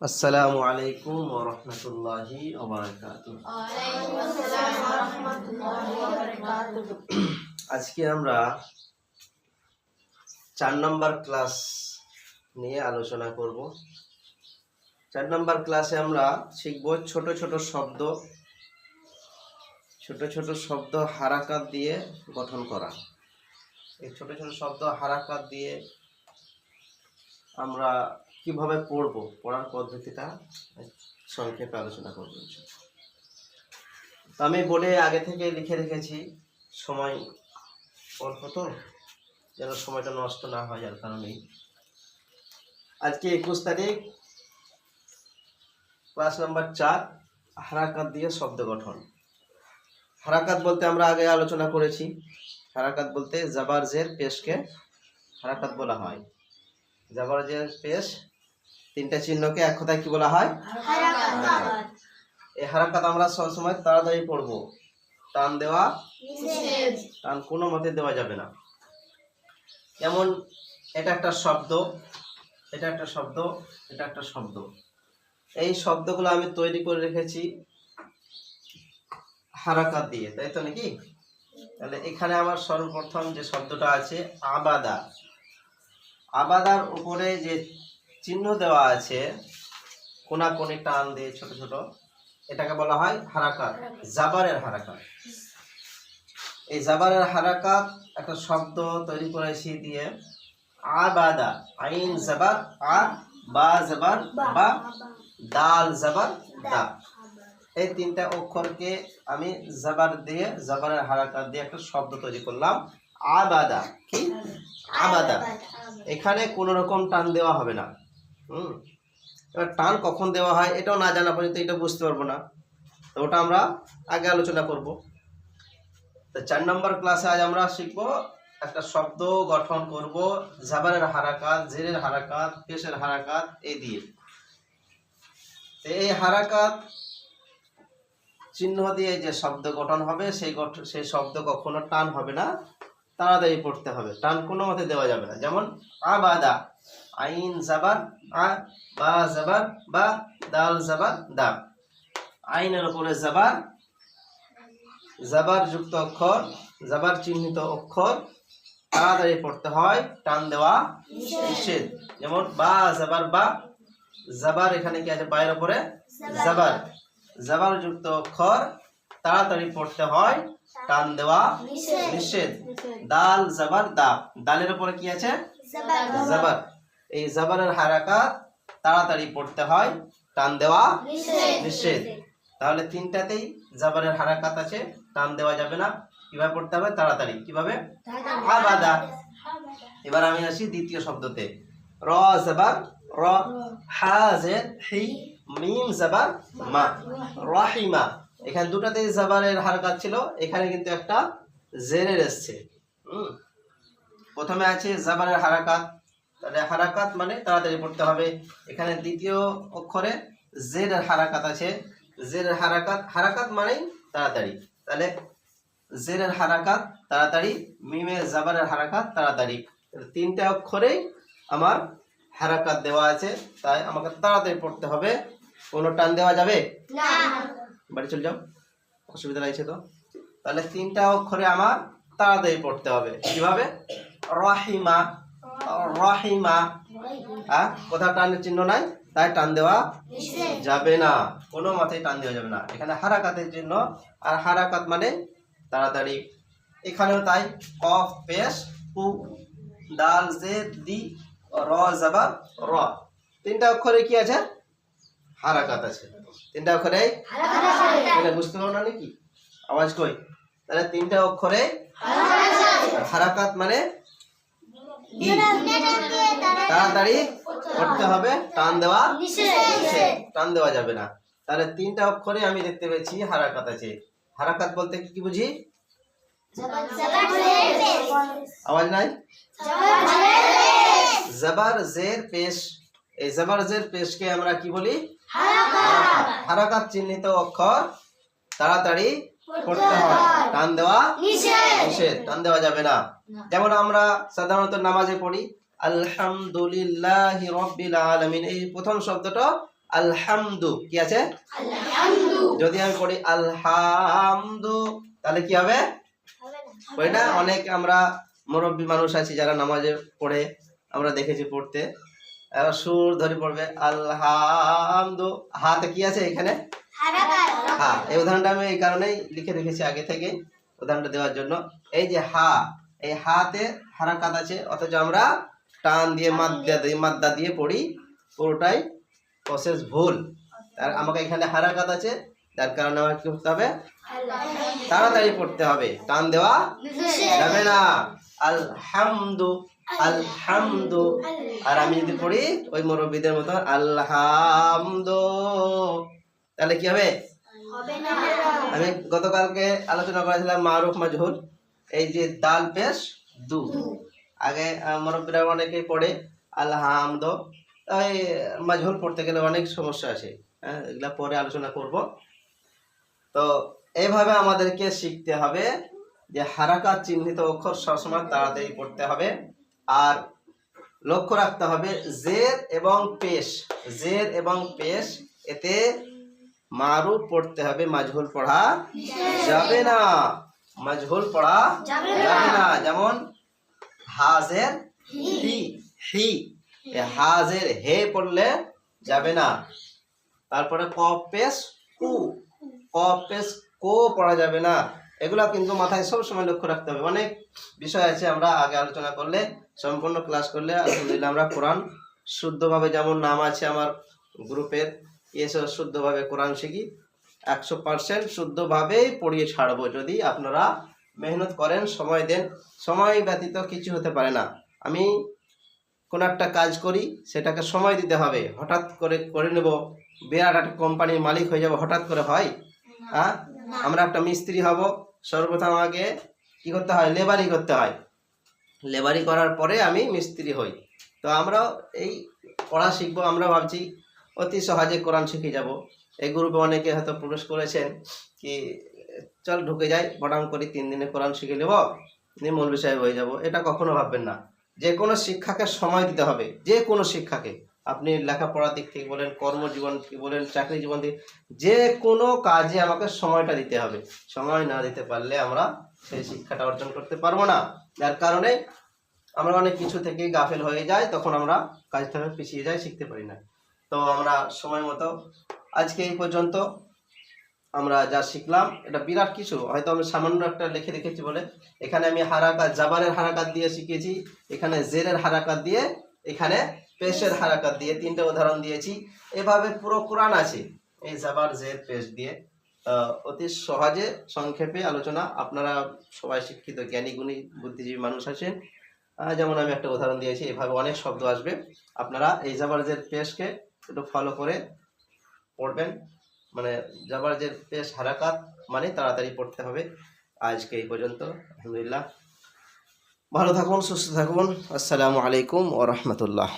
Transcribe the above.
আসসালামু আলাইকুম ওয়া রাহমাতুল্লাহি ওয়া বারাকাতুহু। আজকে আমরা চার নম্বর ক্লাস নিয়ে আলোচনা করব। চার নম্বর ক্লাসে আমরা শিখব ছোট ছোট শব্দ, ছোট ছোট শব্দ হারাকাত দিয়ে গঠন করা। এই ছোট ছোট শব্দ হারাকাত দিয়ে আমরা কীভাবে পড়ব? পড়ার পদ্ধতিটা সংক্ষেপে আলোচনা করব আমি বোর্ডে আগে থেকে লিখে রেখেছি, সময় অল্প তো, যেন সময়টা নষ্ট না হয় যার কারণেই। আজকে একুশ তারিখ, ক্লাস নাম্বার চার, হারাকাত দিয়ে শব্দ গঠন। হারাকাত বলতে আমরা আগে আলোচনা করেছি। হারাকাত বলতে জাবার জের পেশকে হারাকাত বলা হয়। জাবার জের পেশ তিনটা চিহ্নকে এক কথায় কি বলা হয়? এই হারাকাত আমরা সবসময় তাড়াতাড়ি পড়ব। টান দেওয়া টান কোনো মতে দেওয়া যাবে না। যেমন এটা একটা শব্দ এটা একটা শব্দ এটা একটা শব্দ। এই শব্দগুলো আমি তৈরি করে রেখেছি হারাকাত দিয়ে তাই তো নাকি? তাহলে এখানে আমার সর্বপ্রথম যে শব্দটা আছে আবাদা। আবাদার উপরে যে চিহ্ন দেওয়া আছে কোনা কোনি টান দিয়ে ছোট ছোট এটাকে বলা হয় হারাকাত জাবারের হারাকাত এই জাবারের হারাকাত একটা শব্দ তৈরি করেছি দিয়ে আবাদা আইন জাবার আ বা জাবার বা দাল জাবার দা। এই তিনটা অক্ষরকে আমি জাবার দিয়ে জাবারের হারাকাত দিয়ে একটা শব্দ তৈরি করলাম আবাদা কি? আবাদা এখানে কোনো রকম টান দেওয়া হবে না। হুম। এবার টান কখন দেওয়া হয় এটাও না জানা পর্যন্ত এটা বুঝতে পারব না। তো ওটা আমরা আগে আলোচনা করব। তো চার নম্বর ক্লাসে আজ আমরা শিখব একটা শব্দ গঠন করব, জাবারের হারাকাত, জেরের হারাকাত, পেশের হারাকাত এই দিয়ে। তো এই হারাকাত চিহ্ন দিয়ে যে শব্দ গঠন হবে, সেই সেই শব্দ কখনো টান হবে না। তাড়াতাড়ি পড়তে হবে। টান কোনো মতে দেওয়া যাবে না। যেমন আবাদা। আইন জাবার আ বা জাবার বা দাল জাবার দা আইনের উপরে জাবার জাবার যুক্ত অক্ষর জাবার চিহ্নিত অক্ষর তাড়াতাড়ি পড়তে হয় টান দেওয়া নিষেধ। যেমন বা জাবার বা জাবার এখানে কি আছে? বাইরের উপরে জাবার। জাবার যুক্ত অক্ষর তাড়াতাড়ি পড়তে হয় টান দেওয়া নিষেধ। দাল জাবার দা দালের উপরে কি আছে? জাবার। এই জাবারের হারাকাত তাড়াতাড়ি পড়তে হয় টান দেওয়া নিষেধ। তাহলে তিনটাতেই জাবারের হারাকাত আছে টান দেওয়া যাবে না। কীভাবে পড়তে হবে? তাড়াতাড়ি। কীভাবে? আবাদা। এবার আমি আসি দ্বিতীয় শব্দতে। র জাবার র হা জের হি মিম জাবার মা। রাহিমা। এখানে দুটাতে জাবারের হারকাত ছিল। এখানে কিন্তু একটা জেরের এসছে। হুম। প্রথমে আছে জাবারের হারাকাত তাহলে হারাকাত মানে তাড়াতাড়ি পড়তে হবে। এখানে দ্বিতীয় অক্ষরে জেরের হারাকাত আছে। জের হারাকাত হারাকাত মানেই তাড়াতাড়ি। তাহলে জেরের হারাকাত তাড়াতাড়ি। মিমে জাবারের হারাকাত তাড়াতাড়ি। তিনটা অক্ষরেই আমার হারাকাত দেওয়া আছে। তাই আমাকে তাড়াতাড়ি পড়তে হবে। কোনো টান দেওয়া যাবে? বাড়ি চলে যাও। অসুবিধা লাগছে তো। তাহলে তিনটা অক্ষরে আমার তাড়াতাড়ি পড়তে হবে। কীভাবে? রহিমা। রহিমা। হ্যাঁ কোথাও টানের চিহ্ন নাই তাই টান দেওয়া যাবে না। কোনো মাথায় টান দেওয়া যাবে না। এখানে হারাকাতের চিহ্ন আর হারাকাত মানে তাড়াতাড়ি। এখানেও তাই কফ পেশ হু দাল জে দি র জাবা র। তিনটা অক্ষরে কি আছে? হারাকাত আছে। তিনটা অক্ষরে? এটা বুঝতে পারো না নাকি? আওয়াজ কই? তাহলে তিনটা অক্ষরে হারাকাত মানে কি তাড়াতাড়ি করতে হবে টান দেওয়া। টান দেওয়া যাবে না। তাহলে তিনটা অক্ষরে আমি দেখতে পেয়েছি হারাকাত আছে। হারাকাত বলতে কি বুঝি? আওয়াজ নাই? জবর জের পেশ। এই জবর জের পেশকে আমরা কি বলি? হারাকাত। চিহ্নিত অক্ষর। তাড়াতাড়ি করতে হয়। টান দেওয়া? নিষেধ। টান দেওয়া যাবে না। যেমন আমরা সাধারণত নামাজে পড়ি আলহামদুলিল্লাহ রব্বিল আলামিন এই প্রথম শব্দটা আলহামদু কি আছে? যদি আমি পড়ি আলহামদু তাহলে কি হবে? ওই না। অনেক আমরা মুরব্বী মানুষ আছি যারা নামাজে পড়ে আমরা দেখেছি পড়তে। সুর ধরে পড়বে আলহামদু হাতে কি আছে এখানে? হ্যাঁ এই উদাহরণটা আমি এই কারণেই লিখে রেখেছি আগে থেকে উদাহরণটা দেওয়ার জন্য। এই যে হা এই হাতে হারাকাত আছে অথচ আমরা টান দিয়ে মাদ্দা দিয়ে। মাদ্দা দিয়ে পড়ি পুরোটাই প্রসেস ভুল। আর আমাকে এখানে হারাকাত আছে যার কারণে আমার কি করতে হবে? তাড়াতাড়ি পড়তে হবে। টান দেওয়া যাবে না। আলহামদু আলহামদু। আর আমি যদি পড়ি ওই মুরব্বীদের মতো আলহামদু। তাহলে কি হবে? আমি গতকালকে আলোচনা করেছিলাম মারুফ মাজহুর এই যে দাল পেশ দু আগে মুরব্বীরা অনেকেই পড়ে, আলহামদ। এই মাজহুর পড়তে গেলে অনেক সমস্যা আছে। হ্যাঁ এগুলা পরে আলোচনা করব। তো এইভাবে আমাদেরকে শিখতে হবে যে হারাকাত চিহ্নিত অক্ষর সবসময় তাড়াতাড়ি পড়তে হবে। আর লক্ষ্য রাখতে হবে জের এবং পেশ। জের এবং পেশ, এতে মারুফ পড়তে হবে মাজহুল পড়া যাবে না। মাজহুল পড়া যাবে না যেমন হাজের হি। হি এ হাজের হে পড়লে যাবে না। তারপরে কফ পেশ কু। কফ পেশ কো পড়া যাবে না। এগুলা কিন্তু মাথায় সব সময় লক্ষ্য রাখতে হবে। অনেক বিষয় আছে আমরা আগে আলোচনা করলে সম্পূর্ণ ক্লাস করলে আলহামদুলিল্লাহ আমরা কোরআন শুদ্ধভাবে যেমন নাম আছে আমার গ্রুপের এসব শুদ্ধভাবে কোরআন শিখি। একশো পার্সেন্ট শুদ্ধভাবেই পড়িয়ে ছাড়বো। যদি আপনারা মেহনত করেন, সময় দেন, সময় ব্যতীত কিছু হতে পারে না। আমি কোনো একটা কাজ করি, সেটাকে সময় দিতে হবে। হঠাৎ করে করে নেব, বিরাট একটা কোম্পানির মালিক হয়ে যাব, হঠাৎ করে হয়? হ্যাঁ? আমরা একটা মিস্ত্রি হব, সর্বপ্রথম আমাকে কি করতে হয়? লেবারি করতে হয়। লেবারি করার পরে আমি মিস্ত্রি হই। তো আমরাও এই পড়া শিখব, আমরা ভাবছি অতি সহজে কোরআন শিখে যাব। এই গ্রুপে অনেকে হয়তো প্রবেশ করেছেন কি, চল ঢুকে যাই বটাম করি তিন দিনে কোরআন শিখে নেব, নিয়ে মৌলবী সাহেব হয়ে যাব। এটা কখনো ভাববেন না। যে কোনো শিক্ষাকে সময় দিতে হবে, যে কোনো শিক্ষাকে। আপনি লেখাপড়ার দিক থেকে বলেন, কর্মজীবন থেকে বলেন, চাকরি জীবন থেকে যে কোনো কাজে আমাকে সময়টা দিতে হবে। সময় না দিতে পারলে আমরা সেই শিক্ষাটা অর্জন করতে পারব না। যার কারণে আমরা অনেক কিছু থেকে গাফেল হয়ে যাই, তখন আমরা কাজ থেকে পিছিয়ে যাই, শিখতে পারি না। তো আমরা সময় মতো আজকে এই পর্যন্ত আমরা যা শিখলাম, এটা বিরাট কিছু। হয়তো আমি সামান্য একটা লিখে রেখেছি বলে। এখানে আমি হারাকাত জাবারের হারাকাত দিয়ে শিখেছি, এখানে জেরের হারাকাত দিয়ে, এখানে পেশের হারাকাত দিয়ে তিনটে উদাহরণ দিয়েছি। এভাবে পুরো কোরআন আছে। এই জাবার জের পেশ দিয়ে। অতি সহজে সংক্ষেপে আলোচনা। আপনারা সবাই শিক্ষিত, জ্ঞানী, গুণী, বুদ্ধিজীবী মানুষ আছেন। যেমন আমি একটা উদাহরণ দিয়েছি, এভাবে অনেক শব্দ আসবে। আপনারা এই জাবার জের পেশকে একটু ফলো করে পড়বেন। মানে যাবার যে পেশ হারাকাত মানে তাড়াতাড়ি পড়তে হবে। আজকে এই পর্যন্ত, আলহামদুলিল্লাহ। ভালো থাকুন, সুস্থ থাকুন। আসসালামু আলাইকুম ও রহমতুল্লাহ।